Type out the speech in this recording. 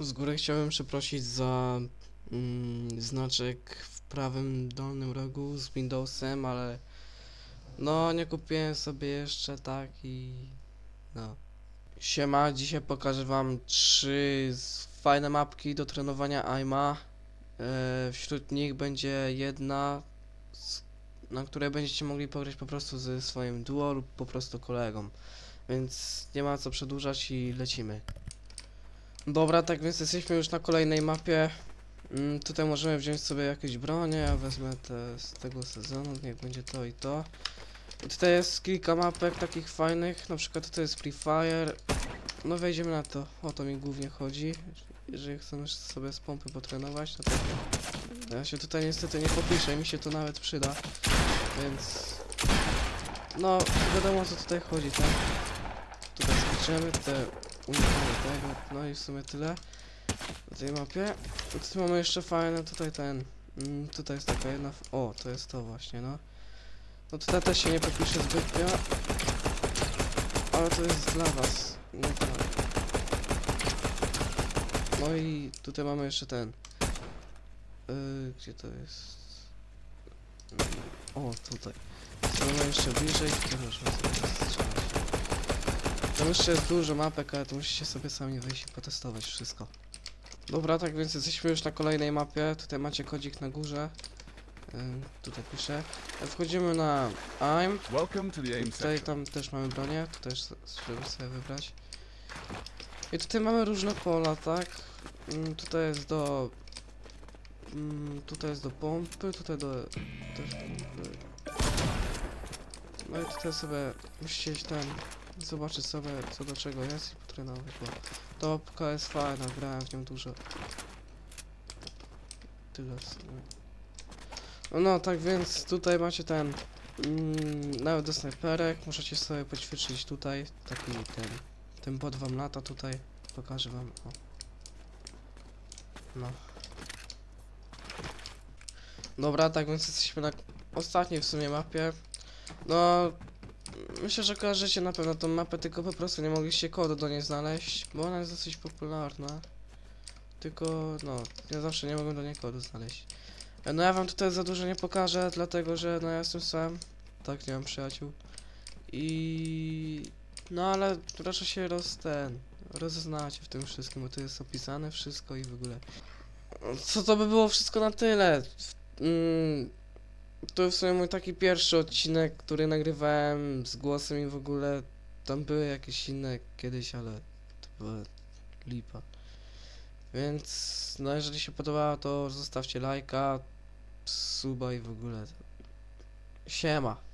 Z góry chciałbym przeprosić za mm, znaczek w prawym dolnym rogu z Windowsem, ale no nie kupiłem sobie jeszcze tak i no. Siema, dzisiaj pokażę wam trzy fajne mapki do trenowania AIMA. E, wśród nich będzie jedna, na której będziecie mogli pograć po prostu ze swoim duo lub po prostu kolegą. Więc nie ma co przedłużać i lecimy. Dobra, tak więc jesteśmy już na kolejnej mapie. Mm, tutaj możemy wziąć sobie jakieś bronie, ja wezmę te z tego sezonu, niech będzie to i to. I tutaj jest kilka mapek takich fajnych, na przykład tutaj jest Free Fire. No wejdziemy na to, o to mi głównie chodzi. Jeżeli chcemy sobie z pompy potrenować, no to ja się tutaj niestety nie popiszę, mi się to nawet przyda, więc no wiadomo o co tutaj chodzi, tak? Tutaj skoczymy, te unikamy no i w sumie tyle na tej mapie. Tutaj mamy jeszcze fajne, tutaj ten, mm, tutaj jest taka jedna, o, to jest to właśnie, no. No tutaj też się nie popiszę zbytnio, ale to jest dla was, dla mnie. No i tutaj mamy jeszcze ten, yy, gdzie to jest? O, tutaj. Mamy jeszcze bliżej, strzelać. Tam jeszcze jest dużo mapek, ale to musicie sobie sami wyjść i potestować wszystko. Dobra, tak więc jesteśmy już na kolejnej mapie. Tutaj macie kodzik na górze. Ym, tutaj piszę. Wchodzimy na AIM. Tutaj tam też mamy bronię. Tutaj też żeby sobie wybrać. I tutaj mamy różne pola, tak? Ym, Tutaj jest do... ym, Tutaj jest do pompy, tutaj do... też pompy. No i tutaj sobie musicie iść ten... Zobaczyć sobie co do czego jest i potrenować, bo topka jest fajna, grałem w nią dużo. Tyle. No, no tak więc tutaj macie ten mm, nawet do snajperek, możecie sobie poćwiczyć tutaj, taki ten, ten bot wam lata tutaj, pokażę wam, o. No. Dobra, tak więc jesteśmy na ostatniej w sumie mapie. No, myślę, że kojarzycie na pewno tą mapę, tylko po prostu nie mogliście kodu do niej znaleźć, bo ona jest dosyć popularna. Tylko, no, ja zawsze nie mogłem do niej kodu znaleźć. E, No ja wam tutaj za dużo nie pokażę, dlatego że no ja jestem sam, tak, nie mam przyjaciół. I... No ale proszę się roz ten, w tym wszystkim, bo tu jest opisane wszystko i w ogóle. Co to by było wszystko na tyle? Mm, to w sumie mój taki pierwszy odcinek, który nagrywałem z głosem i w ogóle tam były jakieś inne kiedyś, ale to była lipa. Więc no jeżeli się podobało, to zostawcie lajka, suba i w ogóle. Siema.